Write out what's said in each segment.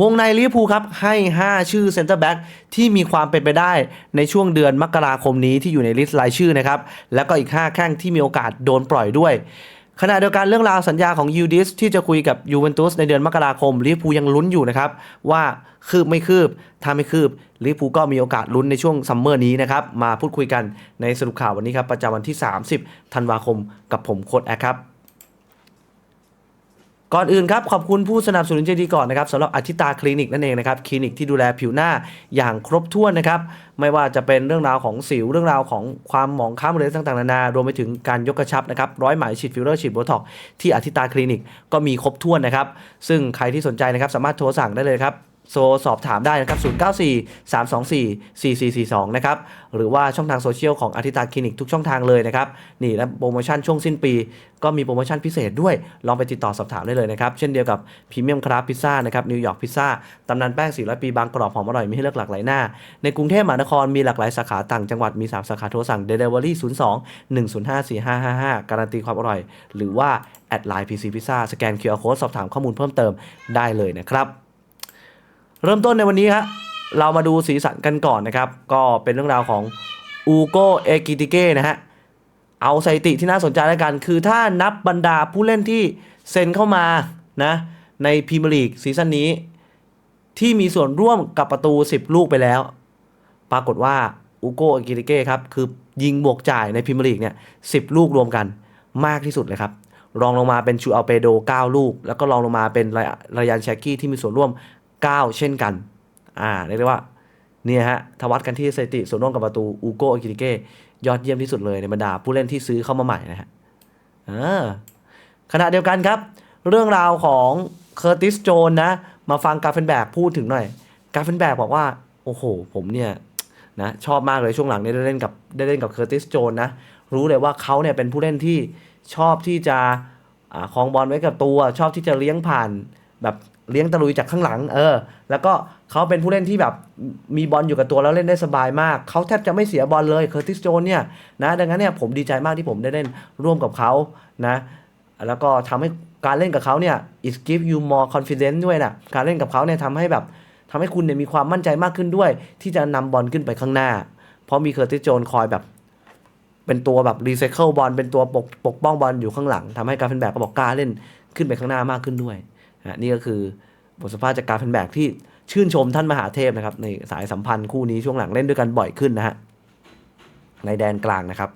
วงในลิเวอร์พูลครับ ให้ 5 ชื่อเซนเตอร์แบ็กที่มีความเป็นไปได้ในช่วงเดือนมกราคมนี้ที่อยู่ในลิสต์รายชื่อนะครับ แล้วก็อีก 5 แข้งที่มีโอกาสโดนปล่อยด้วย ขณะเดียวกันเรื่องราวสัญญาของยูดิสที่จะคุยกับยูเวนตุสในเดือนมกราคมลิเวอร์พูลยังลุ้นอยู่นะครับ ว่าคืบไม่คืบ ถ้าไม่คืบลิเวอร์พูลก็มีโอกาสลุ้นในช่วงซัมเมอร์นี้นะครับมาพูดคุยกันในสรุปข่าววันนี้ครับประจำวันที่ 30 ธันวาคมกับผมโค้ดแอคครับ ก่อนอื่นครับ ขอบคุณผู้สนับสนุนใจดีก่อนนะครับสำหรับอธิตาคลินิกนั่นเองนะครับคลินิกที่ดูแลผิวหน้าอย่างครบถ้วนนะครับ ไม่ว่าจะเป็นเรื่องราวของสิวเรื่องราวของความหมองคล้ำอะไรต่างๆนานารวมไปถึงการยกกระชับนะครับร้อยไหมฉีดฟิลเลอร์ฉีดโบท็อกซ์ที่อธิตาคลินิกก็มีครบถ้วนนะครับ ซึ่งใครที่สนใจนะครับสามารถโทรสั่งได้เลยครับ โทรสอบถามได้นะครับ 094 324 4442 นะครับ หรือว่าช่องทางโซเชียลของอธิตาคลินิกทุกช่องทางเลยนะครับ นี่และโปรโมชั่นช่วงสิ้นปี ก็มีโปรโมชั่นพิเศษด้วย ลองไปติดต่อสอบถามได้เลยนะครับ เช่นเดียวกับพรีเมียมคราฟพิซซ่านะครับ นิวยอร์กพิซซ่า ตำนานแป้ง400ปีบางกรอบหอมอร่อย มีให้เลือกหลากหลายหน้า ในกรุงเทพมหานครมีหลากหลายสาขาต่างจังหวัด มี 3 สาขาโทรสั่ง Delivery 02 105 4555 การันตีความอร่อย หรือว่าแอดไลน์ PC Pizza สแกน QR Code สอบถามข้อมูลเพิ่มเติมได้เลยนะครับ เริ่มต้นในวันนี้ครับเรามาดูสีสันกันก่อนนะครับ ก็เป็นเรื่องราวของอูโกเอกิติเก้นะฮะเอาสถิติที่น่าสนใจแล้วกัน คือถ้านับบรรดาผู้เล่นที่เซ็นเข้ามานะในพรีเมียร์ลีกซีซั่นนี้ ที่มีส่วนร่วมกับประตู 10 ลูกไปแล้ว ปรากฏว่าอูโกเอกิติเก้ครับ คือยิงบวกจ่ายในพรีเมียร์ลีกเนี่ยสิลูกรวมกันมากที่สุดเลยครับรองลงมาเป็นชูอัลเปโด 9 ลูก แล้วก็รองลงมาเป็นรยันแชกกี้ที่มีส่วนร่วม 9 เช่นกัน อ่าเรียกได้ว่าเนี่ยฮะทวัดกันที่สถิติส่วนร่วมกับประตูอูโกอากิริเก้ยอดเยี่ยมที่สุดเลยในบรรดาผู้เล่นที่ซื้อเข้ามาใหม่นะฮะขณะเดียวกันครับ เรื่องราวของเคอร์ติสโจนนะ มาฟังกาเฟนแบกพูดถึงหน่อย กาเฟนแบกบอกว่า โอ้โห ผมเนี่ยนะชอบมากเลยช่วงหลังเนี่ยได้เล่นกับได้เล่นกับเคอร์ติสโจนนะ รู้เลยว่าเขาเนี่ยเป็นผู้เล่นที่ชอบที่จะอาคลองบอลไว้กับตัว ชอบที่จะเลี้ยงผ่านแบบ เลี้ยงตะลุยจากข้างหลัง เออ แล้วก็เขาเป็นผู้เล่นที่แบบมีบอลอยู่กับตัวแล้วเล่นได้สบายมาก เขาแทบจะไม่เสียบอลเลยเคอร์ติสโจนเนี่ยนะดังนั้นเนี่ยผมดีใจมากที่ผมได้เล่นร่วมกับเขานะ แล้วก็ทำให้การเล่นกับเขาเนี่ย it give you more confidence ด้วยนะการเล่นกับเขาเนี่ยทำให้แบบทำให้คุณเนี่ยมีความมั่นใจมากขึ้นด้วย ที่จะนำบอลขึ้นไปข้างหน้า เพราะมีเคอร์ติสโจนคอยแบบเป็นตัวแบบรีไซเคิลบอลเป็นตัวปกปกป้องบอลอยู่ข้างหลังทำให้การเฟนแบกก็บอกกล้าเล่นขึ้นไปข้างหน้ามากขึ้นด้วย นะนี่ก็คือบทสัมภาษณ์จากการเฟนแบกที่ชื่นชมท่านมหาเทพนะครับ ในสายสัมพันธ์คู่นี้ช่วงหลังเล่นด้วยกันบ่อยขึ้นนะฮะในแดนกลางนะครับ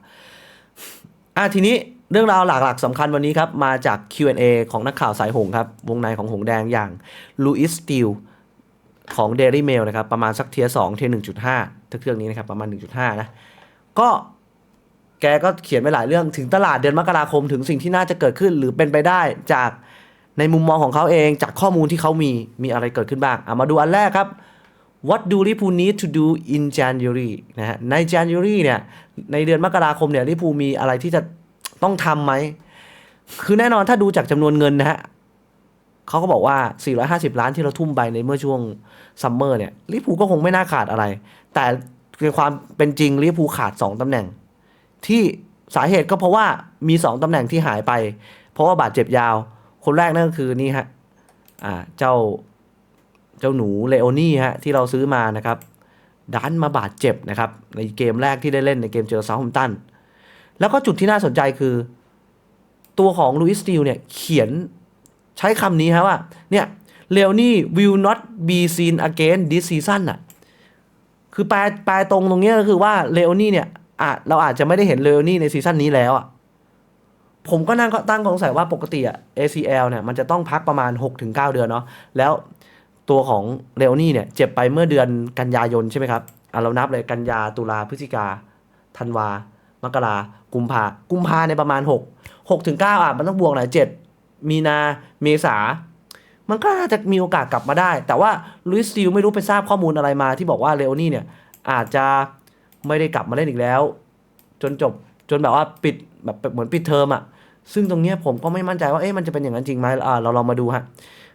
อะทีนี้เรื่องราวหลักๆสำคัญวันนี้ครับ มาจาก Q&A ของนักข่าวสายหงครับ วงในของหงแดงอย่างลูอิสติลของ Daily Mail นะครับ ประมาณสักเทียสองเทียหนึ่งจุดห้าถ้าเครื่องนี้นะครับ ประมาณ 1.5 นะ ก็แกก็เขียนไปหลายเรื่องถึงตลาดเดือนมกราคมถึงสิ่งที่น่าจะเกิดขึ้นหรือเป็นไปได้จาก ในมุมมองของเขาเองจากข้อมูลที่เขามีมีอะไรเกิดขึ้นบ้างอะมาดูอันแรกครับ What do Liverpool need to do in January นะฮะใน January เนี่ยในเดือนมกราคมเนี่ยลิฟูมีอะไรที่จะต้องทำไหม คือแน่นอนถ้าดูจากจำนวนเงินนะฮะเขาก็บอกว่า 450 ล้านที่เราทุ่มไปในเมื่อช่วงซัมเมอร์เนี่ยลิเวอร์พูก็คงไม่น่าขาดอะไร แต่ในความเป็นจริงลิเวอร์พูขาด 2ตำแหน่ง ที่สาเหตุก็เพราะว่ามี 2ตำแหน่งที่หายไป เพราะว่าบาดเจ็บยาว คนแรกนั่นก็คือนี่ฮะอ่าเจ้าเจ้าหนูเลโอนี่ฮะที่เราซื้อมานะครับดันมาบาดเจ็บนะครับในเกมแรกที่ได้เล่นในเกมเจอเซาท์แฮมป์ตันแล้วก็จุดที่น่าสนใจคือ ตัวของลุยสติลเนี่ยเขียนใช้คำนี้ครับว่าเนี่ยเลโอนี่ will not be seen again this season อะคือแปลแปลตรงตรงนี้ก็คือว่าเลโอนี่เนี่ยอาจเราอาจจะไม่ได้เห็นเลโอนี่ในซีซั่นนี้แล้วอะ ผมก็นั่งตั้งสงสัยว่าปกติอะ ACL เนี่ยมันจะต้องพักประมาณ 6-9 เดือนเนาะแล้วตัวของเลโอนี่เนี่ยเจ็บไปเมื่อเดือนกันยายนใช่ไหมครับอะเรานับเลยกันยาตุลาพฤศจิกาธันวา มกรากุมภากุมภาในประมาณ 6 6ถึง9อะมันต้องบวกหน่อย7มีนาเมษา มันก็น่าจะมีโอกาสกลับมาได้ แต่ว่าลุยสติลไม่รู้ไปทราบข้อมูลอะไรมาที่บอกว่าเลโอนี่เนี่ยอาจจะไม่ได้กลับมาเล่นอีกแล้ว จนจบจนแบบว่าปิด แบบเหมือนปิดเทอมอะซึ่งตรงเนี้ยผมก็ไม่มั่นใจว่าเอ๊ะมันจะเป็นอย่างนั้นจริงไหมเราลองมาดูฮะ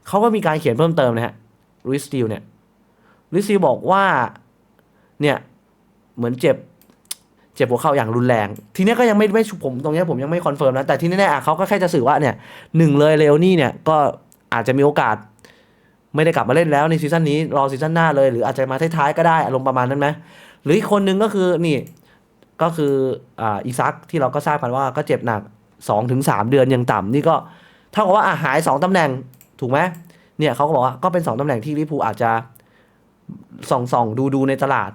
เขาก็มีการเขียนเพิ่มเติมนะฮะลุยสติลเนี่ยลุยสติลบอกว่าเนี่ยเหมือนเจ็บเจ็บหัวเข่าอย่างรุนแรง ทีเนี้ยก็ยังไม่ไม่ผมตรงเนี้ยผมยังไม่คอนเฟิร์มนะ แต่ที่แน่ๆเขาก็แค่จะสื่อว่าเนี่ยหนึ่งเลยเลโอนี่เนี่ยก็อาจจะมีโอกาส ไม่ได้กลับมาเล่นแล้วในซีซั่นนี้รอซีซั่นหน้าเลย หรืออาจจะมาท้ายๆก็ได้อารมณ์ประมาณนั้นไหมหรืออีกคนนึงก็คือนี่ ก็คืออีซักที่เราก็ทราบกันว่าก็เจ็บหนัก 2-3ถึง3เดือนยังต่ำนี่ก็เท่ากับว่าอะหาย 2ตำแหน่งถูกไหมเนี่ยเขาก็บอกว่าก็เป็น 2ตำแหน่งที่ลิพูอาจจะส่องส่องดูดูในตลาด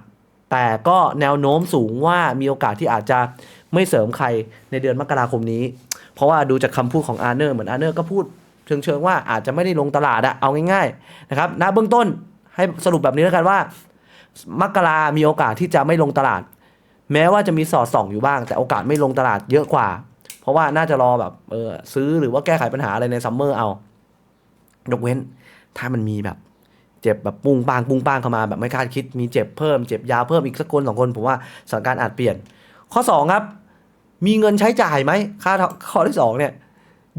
แต่ก็แนวโน้มสูงว่ามีโอกาสที่อาจจะไม่เสริมใครในเดือนมกราคมนี้ เพราะว่าดูจากคำพูดของอาร์เนอร์เหมือนอาร์เนอร์ก็พูดเชิงเชิงว่าอาจจะไม่ได้ลงตลาดอะเอาง่ายๆนะครับณเบื้องต้นให้สรุปแบบนี้แล้วกันว่า มกรามีโอกาสที่จะไม่ลงตลาด แม้ว่าจะมีสอดส่องอยู่บ้าง แต่โอกาสไม่ลงตลาดเยอะกว่า เพราะว่าน่าจะรอแบบเออซื้อหรือว่าแก้ไขปัญหาอะไรในซัมเมอร์เอา ยกเว้น ถ้ามันมีแบบเจ็บแบบปุ้งปางปุ้งปางเข้ามาแบบไม่คาดคิดมีเจ็บเพิ่มเจ็บยาวเพิ่มอีกสักคนสองคนผมว่าสถานการณ์อาจเปลี่ยน ข้อ 2 ครับ มีเงินใช้จ่ายไหมค่าข้อที่ 2 เนี่ย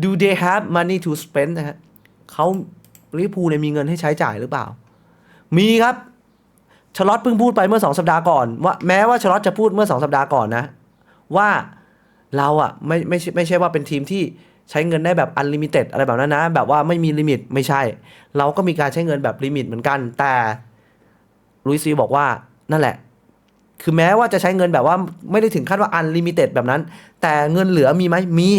do they have money to spend นะฮะเขาลิเวอร์พูลเนี่ยมีเงินให้ใช้จ่ายหรือเปล่า มีครับ ชลอตเพิ่งพูดไปเมื่อ 2 สัปดาห์ก่อนว่าแม้ว่าชลอตจะพูดเมื่อ 2 สัปดาห์ก่อนนะ ว่าเราอะไม่ไม่ไม่ใช่ว่าเป็นทีมที่ใช้เงินได้แบบอันลิมิเต็ดอะไรแบบนั้นนะ แบบว่าไม่มีลิมิตไม่ใช่ เราก็มีการใช้เงินแบบลิมิตเหมือนกัน แต่ลุยซีบอกว่านั่นแหละ คือแม้ว่าจะใช้เงินแบบว่าไม่ได้ถึงขั้นว่าอันลิมิเต็ดแบบนั้น แต่เงินเหลือมีไหมมี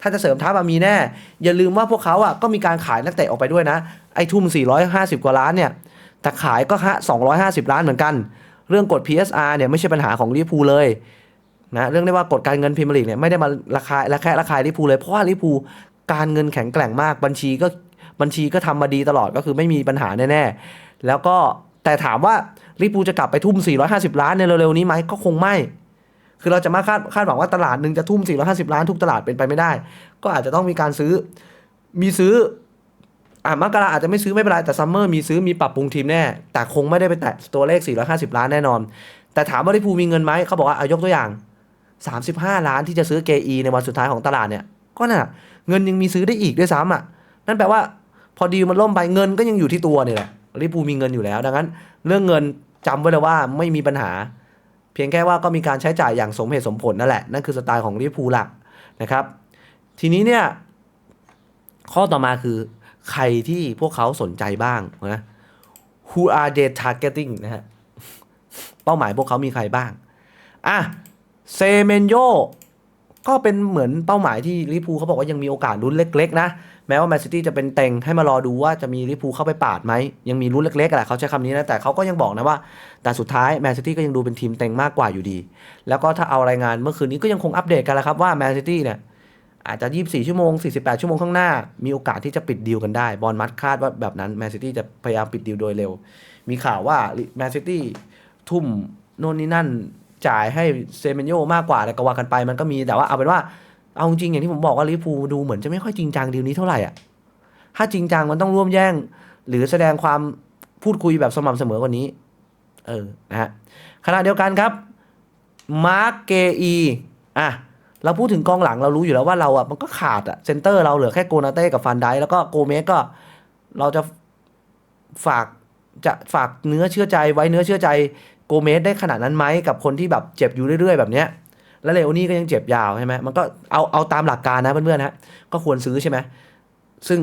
ถ้าจะเสริมทัพมีแน่ อย่าลืมว่าพวกเขาอะก็มีการขายนักเตะออกไปด้วยนะ ไอ้ทุ่ม 450 กว่าล้านเนี่ย แต่ขายก็ฮะ250 ล้านเหมือนกัน เรื่องกฎ PSR เนี่ยไม่ใช่ปัญหาของลิพูเลยนะเรื่องได้ว่ากฎการเงินพรีเมียร์ลีกเนี่ยไม่ได้มาราคาและแค่ราคาลิพูเลยเพราะว่าลิพูการเงินแข็งแกร่งมากบัญชีก็บัญชีก็ทำมาดีตลอดก็คือไม่มีปัญหาแน่ๆ แล้วก็แต่ถามว่าลิพูจะกลับไปทุ่ม 450 ล้านในเร็วๆนี้ไหมก็คงไม่ คือเราจะมาคาดคาดหวังว่าตลาดหนึ่งจะทุ่ม 450 ล้านทุกตลาดเป็นไปไม่ได้ ก็อาจจะต้องมีการซื้อมีซื้อ อ่ามกราอาจจะไม่ซื้อไม่เป็นไร แต่ซัมเมอร์มีซื้อมีปรับปรุงทีมแน่ แต่คงไม่ได้ไปแตะตัวเลข 450 ล้านแน่นอน แต่ถามว่าลิพูมีเงินไหมเขาบอกว่าเอายกตัวอย่าง 35 ล้านที่จะซื้อเกอีในวันสุดท้ายของตลาดเนี่ยก็น่ะเงินยังมีซื้อได้อีกด้วยซ้ำอะนั่นแปลว่าพอดีมันล่มไปเงินก็ยังอยู่ที่ตัวนี่แหละลิบูมีเงินอยู่แล้ว ดังนั้น เรื่องเงินจำไว้เลยว่าไม่มีปัญหา เพียงแค่ว่าก็มีการใช้จ่ายอย่างสมเหตุสมผลนั่นแหละนั่นคือสไตล์ของลิบูหลักนะครับ ทีนี้เนี่ยข้อต่อมาคือ ใครที่พวกเขาสนใจบ้างนะ who are they targeting นะฮะ เป้าหมายพวกเขามีใครบ้าง อะ เซเมนโยก็เป็นเหมือนเป้าหมายที่ลิพูเขาบอกว่ายังมีโอกาสลุ้นเล็ก ๆ นะ แม้ว่าแมนซิตี้จะเป็นเต็งให้มารอดูว่าจะมีลิพูเข้าไปปาดไหม ยังมีลุ้นเล็กๆแหละเขาใช้คำนี้นะ แต่เขาก็ยังบอกนะว่า แต่สุดท้ายแมนซิตี้ก็ยังดูเป็นทีมเต็งมากกว่าอยู่ดี แล้วก็ถ้าเอารายงานเมื่อคืนนี้ก็ยังคงอัปเดตกันแหละครับว่าแมนซิตี้เนี่ย อาจจะ 24 ชั่วโมง 48 ชั่วโมงข้างหน้า มีโอกาสที่จะปิดดีลกันได้ บอลมัดคาดว่าแบบนั้นแมนซิตี้จะพยายามปิดดีลโดยเร็ว มีข่าวว่าแมนซิตี้ทุ่มโน่นนี่นั่นจ่ายให้เซเมนโยมากกว่าอะไรก็ว่ากันไปมันก็มีแต่ว่าเอาเป็นว่าเอาจริงอย่างที่ผมบอกว่าลิเวอร์พูดูเหมือนจะไม่ค่อยจริงจังดีลนี้เท่าไหร่อะถ้าจริงจังมันต้องร่วมแย่ง หรือแสดงความพูดคุยแบบสม่ำเสมอกว่านี้ เออนะฮะขณะเดียวกันครับมาร์กเกอีอะ เราพูดถึงกองหลังเรารู้อยู่แล้วว่าเราอะมันก็ขาดอะเซนเตอร์เราเหลือแค่โกนาเต้กับฟันไดแล้วก็โกเมสก็เราจะฝากจะฝากเนื้อเชื่อใจไว้เนื้อเชื่อใจโกเมสได้ขนาดนั้นไหมกับคนที่แบบเจ็บอยู่เรื่อย ๆ แบบเนี้ยแล้วเลโอนี่ก็ยังเจ็บยาวใช่ไหมมันก็เอาเอาตามหลักการนะเพื่อนๆนะก็ควรซื้อใช่ไหมซึ่ง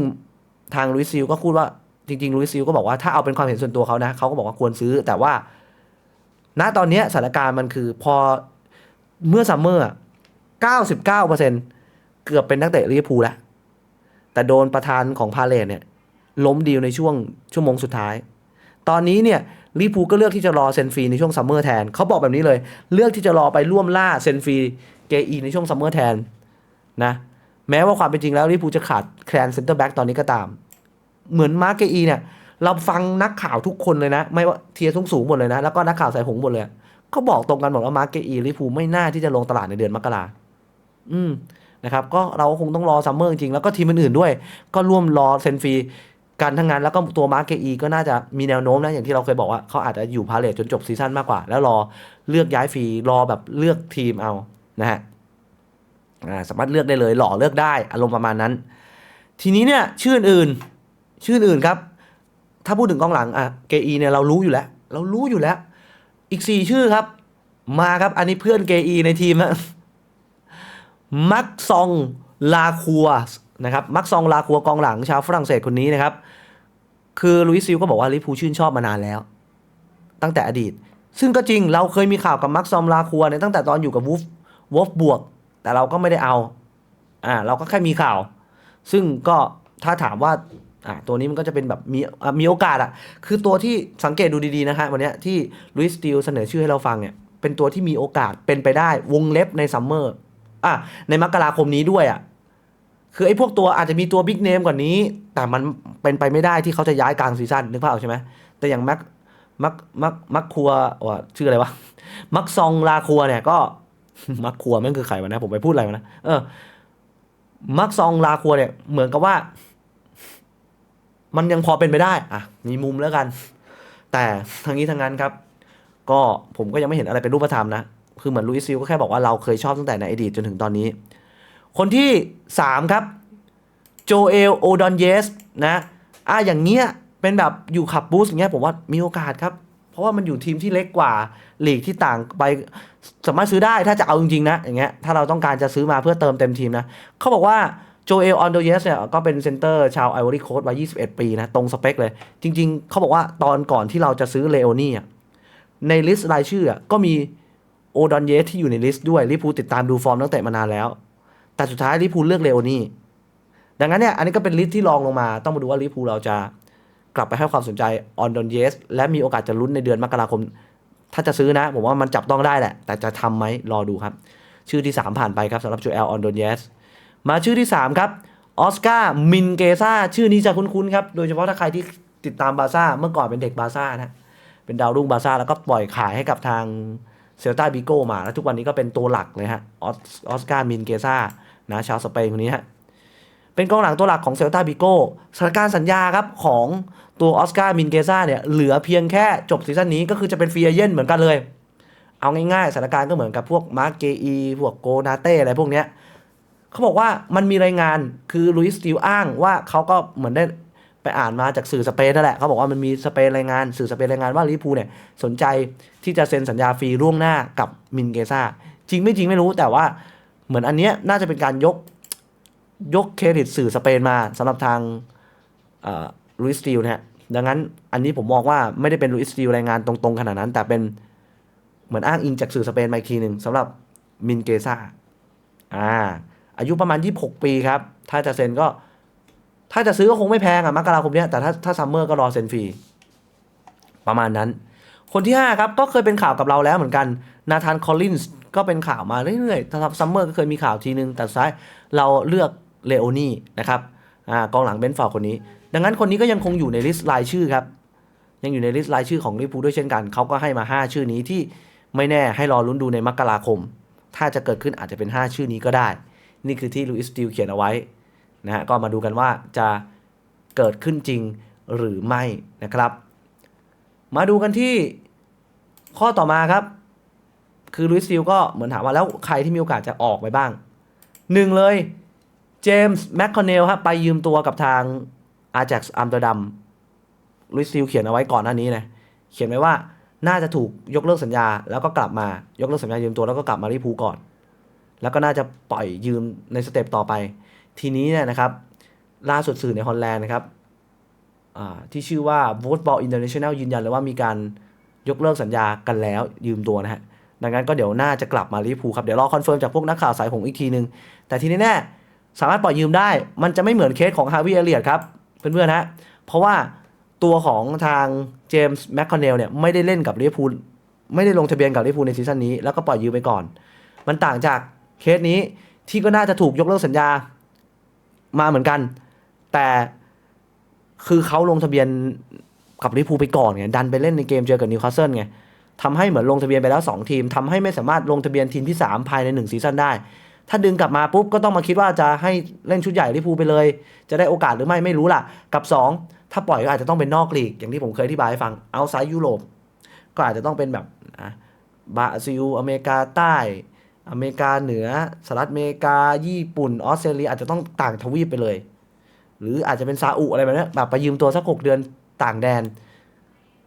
ทางลุยซิลก็พูดว่าจริงๆลุยซิลก็บอกว่าถ้าเอาเป็นความเห็นส่วนตัวเขานะเขาก็บอกว่าควรซื้อ แต่ว่า ณตอนนี้สถานการณ์มันคือพอเมื่อซัมเมอร์ 99%เกือบเป็นนักเตะลิเวอร์พูลแล้ว แต่โดนประธานของพาเลตเนี่ย ล้มดีลในช่วงชั่วโมงสุดท้าย ตอนนี้เนี่ยลิเวอร์พูลก็เลือกที่จะรอเซนฟรีในช่วงซัมเมอร์แทนเขาบอกแบบนี้เลย เลือกที่จะรอไปร่วมล่าเซนฟรีเกอีในช่วงซัมเมอร์แทนนะแม้ว่าความเป็นจริงแล้วลิเวอร์พูลจะขาดแคลนเซนเตอร์แบ็กตอนนี้ก็ตาม เหมือนมาร์กเกอีเนี่ยเราฟังนักข่าวทุกคนเลยนะ ไม่ว่าเทียร์สูงสูงหมดเลยนะ แล้วก็นักข่าวสายหงหมดเลยเขาบอกตรงกันหมดว่ามาร์กเกอีลิเวอร์พูไม่น่าที่จะลงตลาดในเดือนมกรา อืมนะครับก็เราก็คงต้องรอซัมเมอร์จริงแล้วก็ทีมอื่นๆด้วย ก็ร่วมรอเซนฟรีกันทั้งนั้นแล้วก็ตัวมาร์กเกอีก็น่าจะมีแนวโน้มนะอย่างที่เราเคยบอกว่าเขาอาจจะอยู่พาเลทจนจบซีซั่นมากกว่า แล้วรอเลือกย้ายฟรีรอแบบเลือกทีมเอานะฮะสามารถเลือกได้เลยหล่อเลือกได้อารมณ์ประมาณนั้น ทีนี้เนี่ยชื่ออื่นชื่ออื่นครับ ถ้าพูดถึงกองหลังอะเกอีเนี่ยเรารู้อยู่แล้ว เรารู้อยู่แล้ว อีกสี่ชื่อครับ มาครับอันนี้เพื่อนเกอีในทีมฮะ มักซองลาคัวนะครับมักซองลาคัวกองหลังชาวฝรั่งเศสคนนี้นะครับ คือลุยซิลก็บอกว่าลิพูชื่นชอบมานานแล้ว ตั้งแต่อดีต ซึ่งก็จริงเราเคยมีข่าวกับมักซอมลาคัวเนี่ยตั้งแต่ตอนอยู่กับวูฟวอฟบวก แต่เราก็ไม่ได้เอาอ่าเราก็แค่มีข่าว ซึ่งก็ถ้าถามว่าอ่าตัวนี้มันก็จะเป็นแบบมีมีโอกาสอะคือตัวที่สังเกตดูดีๆนะฮะวันนี้ที่ลุยสตีลเสนอชื่อให้เราฟังเนี่ยเป็นตัวที่มีโอกาสเป็นไปได้วงเล็บในซัมเมอร์ อะในมกราคมนี้ด้วยอะคือไอ้พวกตัวอาจจะมีตัวบิ๊กเนมกว่านี้ แต่มันเป็นไปไม่ได้ที่เขาจะย้ายกลางซีซั่นนึกภาพออกใช่ไหมแต่อย่างแม็กมักมักมักครัวว่าชื่ออะไรวะมักซองลาครัวเนี่ยก็ มักครัวม่งคือใครวะนะผมไปพูดอะไรวะนะเออ มักซองลาครัวเนี่ย เหมือนกับว่า มันยังพอเป็นไปได้ อะ มีมุมแล้วกัน แต่ทางนี้ทางนั้นครับ ก็ผมก็ยังไม่เห็นอะไรเป็นรูปธรรมนะ คือเหมือนลุยซิลก็แค่บอกว่าเราเคยชอบตั้งแต่ในอดีตจนถึงตอนนี้ คนที่ 3 ครับโจเอลโอดอนเยสนะอะอย่างเงี้ยเป็นแบบอยู่ขับบูสอย่างเงี้ยผมว่ามีโอกาสครับ เพราะว่ามันอยู่ทีมที่เล็กกว่าลีกที่ต่างไปสามารถซื้อได้ถ้าจะเอาจริงๆนะอย่างเงี้ยถ้าเราต้องการจะซื้อมาเพื่อเติมเต็มทีมนะเขาบอกว่าโจเอลออนโดเยสเนี่ยก็เป็นเซนเตอร์ชาวไอวอรี่โคสต์วัย21 ปีนะตรงสเปคเลย จริง ๆ เขาบอกว่าตอนก่อนที่เราจะซื้อเลโอนี่อะในลิสต์รายชื่ออะก็มี โอดอนเยสที่อยู่ในลิสต์ด้วยลิปูติดตามดูฟอร์มตั้งแต่มานานแล้ว แต่สุดท้ายลิปูเลือกเลโอนี่ดังนั้นเนี่ยอันนี้ก็เป็นลิสต์ที่รองลงมาต้องมาดูว่าลิเวอร์พูเราจะกลับไปให้ความสนใจออนดอนเยสและมีโอกาสจะลุ้นในเดือนมกราคม ถ้าจะซื้อนะ ผมว่ามันจับต้องได้แหละ แต่จะทำไหมรอดูครับ ชื่อที่ 3 ผ่านไปครับสำหรับจูเอลออนดอนเยสมาชื่อที่ 3 ครับออสการ์มินเกซ่าชื่อนี้จะคุ้นๆครับโดยเฉพาะถ้าใครที่ติดตามบาซ่าเมื่อก่อนเป็นเด็กบาซ่านะเป็นดาวรุ่งบาซ่าแล้วก็ปล่อยขายให้กับทาง เซลตาบิโก้มา แล้วทุกวันนี้ก็เป็นตัวหลักเลยฮะออสการ์มินเกซ่านะชาวสเปนคนนี้ฮะเป็นกองหลังตัวหลักของเซลตาบิโก้สถานการณ์สัญญาครับของตัวออสการ์มินเกซ่าเนี่ยเหลือเพียงแค่จบซีซั่นนี้ก็คือจะเป็นฟรีเอเย่นเหมือนกันเลย เอาง่ายๆสถานการณ์ก็เหมือนกับพวกมาร์เกอีพวกโกนาเต้อะไรพวกเนี้ยเขาบอกว่ามันมีรายงานคือลุยส์สติลอ้างว่าเขาก็เหมือนได้ ไปอ่านมาจากสื่อสเปนนั่นแหละเขาบอกว่ามันมีสเปนรายงานสื่อสเปนรายงานว่าลิเวอร์พูเนี่ยสนใจที่จะเซ็นสัญญาฟรีล่วงหน้ากับมินเกซ่าจริงไม่จริงไม่รู้แต่ว่าเหมือนอันเนี้ยน่าจะเป็นการยกยกเครดิตสื่อสเปนมาสำหรับทางลุยสตีลเนี่ยดังนั้นอันนี้ผมมองว่าไม่ได้เป็นลุยสตีลรายงานตรงๆขนาดนั้น แต่เป็นเหมือนอ้างอิงจากสื่อสเปนมาอีกทีหนึ่งสำหรับมินเกซ่าอ่าอายุประมาณ 26 ปีครับ ถ้าจะเซ็นก็ ถ้าจะซื้อก็คงไม่แพงอะมกราคมเนี้ยแต่ถ้าถ้าซัมเมอร์ก็รอเซ็นฟรี ประมาณนั้น คนที่ 5 ครับ ก็เคยเป็นข่าวกับเราแล้วเหมือนกันนาธานคอลลินส์ก็เป็นข่าวมาเรื่อยๆซัมเมอร์ก็เคยมีข่าวทีนึง แต่สุดท้ายเราเลือกเลโอนี่นะครับอกองหลังเบนฟอร์คนนี้ ดังนั้นคนนี้ก็ยังคงอยู่ในลิสต์รายชื่อครับ ยังอยู่ในลิสต์รายชื่อของลิเวอร์พูด้วยเช่นกัน เขาก็ให้มา 5 ชื่อนี้ที่ไม่แน่ให้รอลุ้นดูในมกราคม ถ้าจะเกิดขึ้นอาจจะเป็น 5 ชื่อนี้ก็ได้ นี่คือที่ลูอิสติลเขียนเอาไว้ นะฮะก็มาดูกันว่าจะเกิดขึ้นจริงหรือไม่นะครับ มาดูกันที่ข้อต่อมาครับ คือลุยซิลก็เหมือนถามว่าแล้วใครที่มีโอกาสจะออกไปบ้างหนึ่งเลยเจมส์แมคคอนเนลครับไปยืมตัวกับทางอาแจ็กซ์อัมเตอร์ดัมลุยซิลเขียนเอาไว้ก่อนหน้านี้นะเขียนไว้ว่าน่าจะถูกยกเลิกสัญญา แล้วก็กลับมายกเลิกสัญญายืมตัวแล้วก็กลับมาลิพูก่อน แล้วก็น่าจะปล่อยยืมในสเต็ปต่อไป ทีนี้เนี่ยนะครับ ล่าสุดสื่อในฮอลแลนด์นะครับที่ชื่อว่า Football International ยืนยันเลยว่ามีการยกเลิกสัญญากันแล้วยืมตัวนะฮะ ดังนั้นก็เดี๋ยวน่าจะกลับมาลิเวอร์พูลครับ เดี๋ยวรอคอนเฟิร์มจากพวกนักข่าวสายหงอีกทีนึง แต่ทีนี้แน่สามารถปล่อยยืมได้ มันจะไม่เหมือนเคสของฮาวิเอเลียดครับ เพื่อนๆฮะ เพราะว่าตัวของทางเจมส์แมคคอนเนลเนี่ยไม่ได้เล่นกับลิเวอร์พูลไม่ได้ลงทะเบียนกับลิเวอร์พูลในซีซั่นนี้แล้วก็ปล่อยยืมไปก่อน มันต่างจากเคสนี้ที่ก็น่าจะถูกยกเลิกสัญญา มาเหมือนกัน แต่คือเขาลงทะเบียนกับลิเวอร์พูลไปก่อนไงดันไปเล่นในเกมเจอกับนิวคาสเซิลไงทำให้เหมือนลงทะเบียนไปแล้ว 2 ทีมทำให้ไม่สามารถลงทะเบียนทีมที่ 3 ภายใน 1 ซีซั่นได้ ถ้าดึงกลับมาปุ๊บก็ต้องมาคิดว่าจะให้เล่นชุดใหญ่ลิเวอร์พูลไปเลย จะได้โอกาสหรือไม่ไม่รู้ล่ะ กับ 2 ถ้าปล่อยก็อาจจะต้องเป็นนอกลีก อย่างที่ผมเคยอธิบายให้ฟังเอาไซด์ยุโรปก็อาจจะต้องเป็นแบบอะบราซิลอเมริกาใต้ อเมริกาเหนือสหรัฐอเมริกา ญี่ปุ่น ออสเตรเลียอาจจะต้องต่างทวีปไปเลย หรืออาจจะเป็นซาอุอะไรแบบนี้แบบไปยืมตัวสักหกเดือนต่างแดน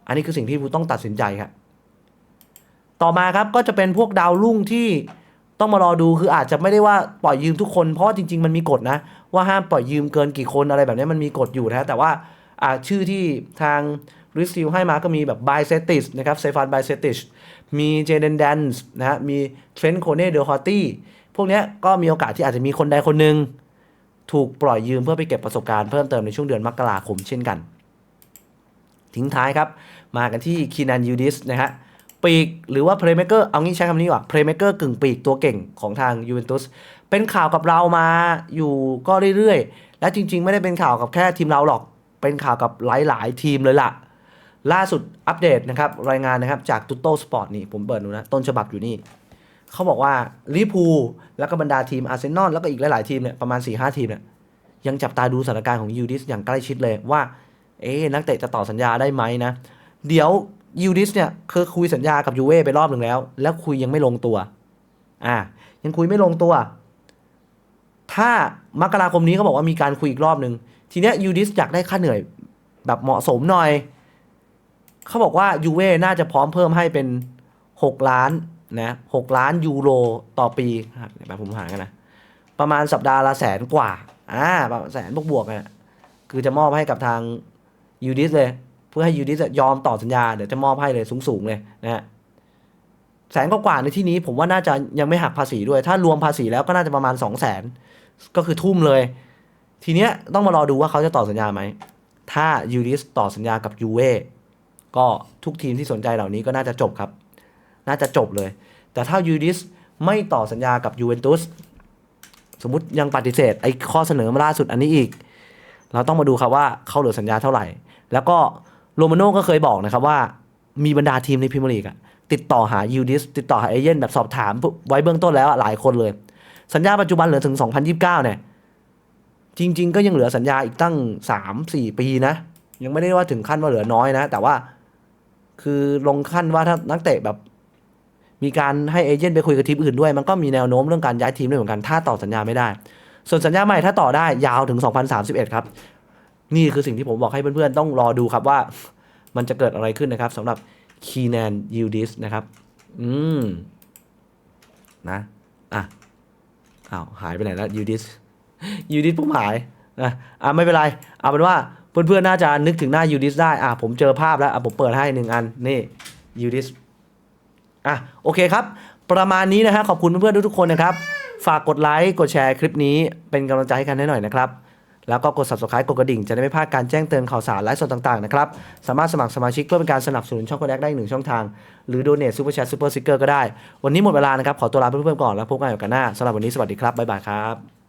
อันนี้คือสิ่งที่ผู้ต้องตัดสินใจครับต่อมาครับก็จะเป็นพวกดาวรุ่งที่ต้องมารอดูคืออาจจะไม่ได้ว่าปล่อยยืมทุกคนเพราะจริง ๆ มันมีกฎนะ ว่าห้ามปล่อยยืมเกินกี่คนอะไรแบบนี้มันมีกฎอยู่นะแต่ว่าชื่อที่ทางริสซิลให้มาก็มีแบบไบเซติสนะครับเซฟานไบเซติช มีเจเดนแดนส์นะฮะมีเทรนต์โคเน่เดลฮอตตี้พวกนี้ก็มีโอกาสที่อาจจะมีคนใดคนหนึ่งถูกปล่อยยืมเพื่อไปเก็บประสบการณ์เพิ่มเติมในช่วงเดือนมกราคมเช่นกัน ทิ้งท้ายครับ มากันที่คีนันยูดิสนะฮะปีกหรือว่าเพลย์เม k เกอร์เอางี้ใช้คำนี้ว่าเพลย์เม k เกอร์กึ่งปีกตัวเก่งของทางยูเวนตุสเป็นข่าวกับเรามาอยู่ก็เรื่อยๆ และจริงๆ ไม่ได้เป็นข่าวกับแค่ทีมเราหรอก เป็นข่าวกับหลายๆ ทีมเลยล่ะ ล่าสุดอัปเดตนะครับรายงานนะครับจากตุตโตสปอร์ตนี่ผมเปิดดูนะ ต้นฉบับอยู่นี่ เขาบอกว่าลิพูแล้วก็บรรดาทีมอาร์เซนอลแล้วก็อีกหลาย ๆ ทีมเนี่ยประมาณ 4-5ทีมเนี่ยยังจับตาดูสถานการณ์ของยูดิสอย่างใกล้ชิดเลยว่าเอ๊นักเตะจะต่อสัญญาได้ไหมนะ เดี๋ยวยูดิสเนี่ยเคยคุยสัญญากับยูเว่ไปรอบหนึ่งแล้ว แล้วคุยยังไม่ลงตัว อ่า ยังคุยไม่ลงตัว ถ้ามกราคมนี้เขาบอกว่ามีการคุยอีกรอบหนึ่งทีเนี้ยยูดิสอยากได้ค่าเหนื่อยแบบเหมาะสมหน่อย เขาบอกว่ายูเว่น่าจะพร้อมเพิ่มให้เป็น 6 ล้านนะหกล้านยูโรต่อปีแบบผมหากันนะ ประมาณสัปดาห์ละแสนกว่าอ่าประมาณแสนบวกๆเนี่ยคือจะมอบให้กับทางยูดิสเลย เพื่อให้ยูดิสยอมต่อสัญญา เดี๋ยวจะมอบให้เลยสูงๆเลยนะฮะแสนกว่าในที่นี้ผมว่าน่าจะยังไม่หักภาษีด้วย ถ้ารวมภาษีแล้วก็น่าจะประมาณ 2 0 0แสนก็คือทุ่มเลย ทีเนี้ยต้องมารอดูว่าเขาจะต่อสัญญาไหม ถ้ายูดิสต่อสัญญากับยูเว่ ก็ทุกทีมที่สนใจเหล่านี้ก็น่าจะจบครับ น่าจะจบเลย แต่ถ้ายูดิสไม่ต่อสัญญากับยูเวนตุสสมมติยังปฏิเสธไอ้ข้อเสนอมาล่าสุดอันนี้อีก เราต้องมาดูครับว่าเขาเหลือสัญญาเท่าไหร่ แล้วก็โรมาโน่ก็เคยบอกนะครับว่ามีบรรดาทีมในพรีเมียร์ลีกติดต่อหายูดิสติดต่อหาเอเย่นแบบสอบถามไว้เบื้องต้นแล้วอะหลายคนเลย สัญญาปัจจุบันเหลือถึง 2029 เนี่ย จริง ๆ ก็ยังเหลือสัญญาอีกตั้ง 3-4 ปีนะ ยังไม่ได้ว่าถึงขั้นว่าเหลือน้อยนะ แต่ว่า คือลงขั้นว่าถ้านักเตะแบบ มีการให้เอเจนต์ไปคุยกับทีมอื่นด้วยมันก็มีแนวโน้มเรื่องการย้ายทีมด้วยเหมือนกัน ถ้าต่อสัญญาไม่ได้ ส่วนสัญญาใหม่ถ้าต่อได้ยาวถึง 2031 ครับ นี่คือสิ่งที่ผมบอกให้เพื่อนๆ ต้องรอดูครับว่า มันจะเกิดอะไรขึ้นนะครับสำหรับคีแนนยูดิสนะครับ อืม นะ อะอ้าวหายไปไหนแล้วยูดิสยูดิสผมหายนะอะไม่เป็นไร เอาเป็นว่า เพื่อนๆน่าจะนึกถึงหน้ายูดิสได้ อะผมเจอภาพแล้ว อะผมเปิดให้หนึ่งอัน นี่ยูดิส อะโอเคครับ ประมาณนี้นะฮะขอบคุณเพื่อนๆทุกๆคนนะครับ ฝากกดไลค์กดแชร์คลิปนี้เป็นกำลังใจให้กันให้หน่อยนะครับ แล้วก็กด subscribe กดกระดิ่ง จะได้ไม่พลาดการแจ้งเตือนข่าวสารไลฟ์สดต่างๆนะครับ สามารถสมัครสมาชิกเพื่อเป็นการสนับสนุนช่องโคแดกได้อีกหนึ่งช่องทาง หรือ donate super chat super sticker ก็ได้ วันนี้หมดเวลานะครับขอตัวลาเพื่อนๆก่อนแล้วพบกันใหม่โอกาสหน้าสำหรับวันนี้สวัสดีครับบ๊ายบายครับ